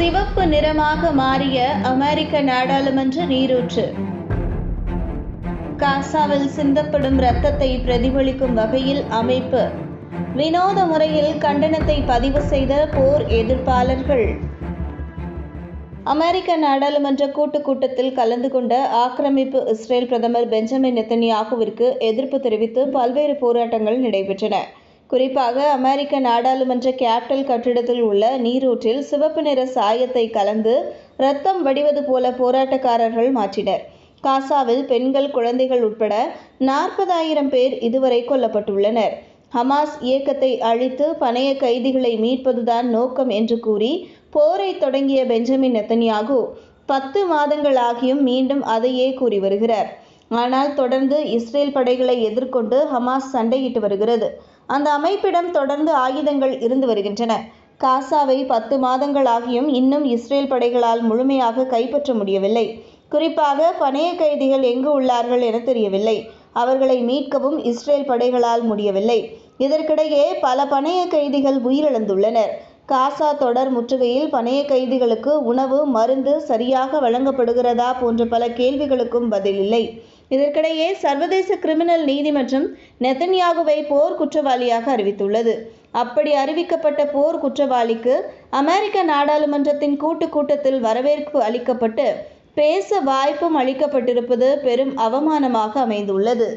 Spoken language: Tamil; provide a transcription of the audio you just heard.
சிவப்பு நிறமாக மாறிய அமெரிக்க நாடாளுமன்ற நீரூற்று. காசாவில் சிந்தப்படும் ரத்தத்தை பிரதிபலிக்கும் வகையில் அமைப்பு. வினோத முறையில் கண்டனத்தை பதிவு செய்த போர் எதிர்ப்பாளர்கள். அமெரிக்க நாடாளுமன்ற கூட்டுக் கூட்டத்தில் கலந்து கொண்ட ஆக்கிரமிப்பு இஸ்ரேல் பிரதமர் பெஞ்சமின் நெத்தன்யாகுவிற்கு எதிர்ப்பு தெரிவித்து பல்வேறு போராட்டங்கள் நடைபெற்றன. குறிப்பாக அமெரிக்க நாடாளுமன்ற கேபிட்டல் கட்டிடத்தில் உள்ள நீரூற்றில் சிவப்பு நிற சாயத்தை கலந்து ரத்தம் வடிவது போல போராட்டக்காரர்கள் மாற்றினர். காசாவில் பெண்கள் குழந்தைகள் உட்பட நாற்பதாயிரம் பேர் இதுவரை கொல்லப்பட்டுள்ளனர். ஹமாஸ் இயக்கத்தை அழித்து பணைய கைதிகளை மீட்பதுதான் நோக்கம் என்று கூறி போரை தொடங்கிய பெஞ்சமின் நெத்தன்யாகு பத்து மாதங்களாகியும் மீண்டும் அதையே கூறி வருகிறார். ஆனால் தொடர்ந்து இஸ்ரேல் படைகளை எதிர்கொண்டு ஹமாஸ் சண்டையிட்டு வருகிறது. அந்த அமைப்பிடம் தொடர்ந்து ஆயுதங்கள் இருந்து வருகின்றன. காசாவை பத்து மாதங்களாகியும் இன்னும் இஸ்ரேல் படைகளால் முழுமையாக கைப்பற்ற முடியவில்லை. குறிப்பாக பணைய கைதிகள் எங்கு உள்ளார்கள் என தெரியவில்லை. அவர்களை மீட்கவும் இஸ்ரேல் படைகளால் முடியவில்லை. இதற்கிடையே பல பணைய கைதிகள் உயிரிழந்துள்ளனர். காசா தொடர் முற்றுகையில் பணைய கைதிகளுக்கு உணவு மருந்து சரியாக வழங்கப்படுகிறதா போன்ற பல கேள்விகளுக்கும் பதில் இல்லை. இதற்கிடையே சர்வதேச கிரிமினல் நீதிமன்றம் நெத்தன்யாகுவை போர் குற்றவாளியாக அறிவித்துள்ளது. அப்படி அறிவிக்கப்பட்ட போர் குற்றவாளிக்கு அமெரிக்க நாடாளுமன்றத்தின் கூட்டு கூட்டத்தில் வரவேற்பு அளிக்கப்பட்டு பேச வாய்ப்பும் அளிக்கப்பட்டிருப்பது பெரும் அவமானமாக அமைந்துள்ளது.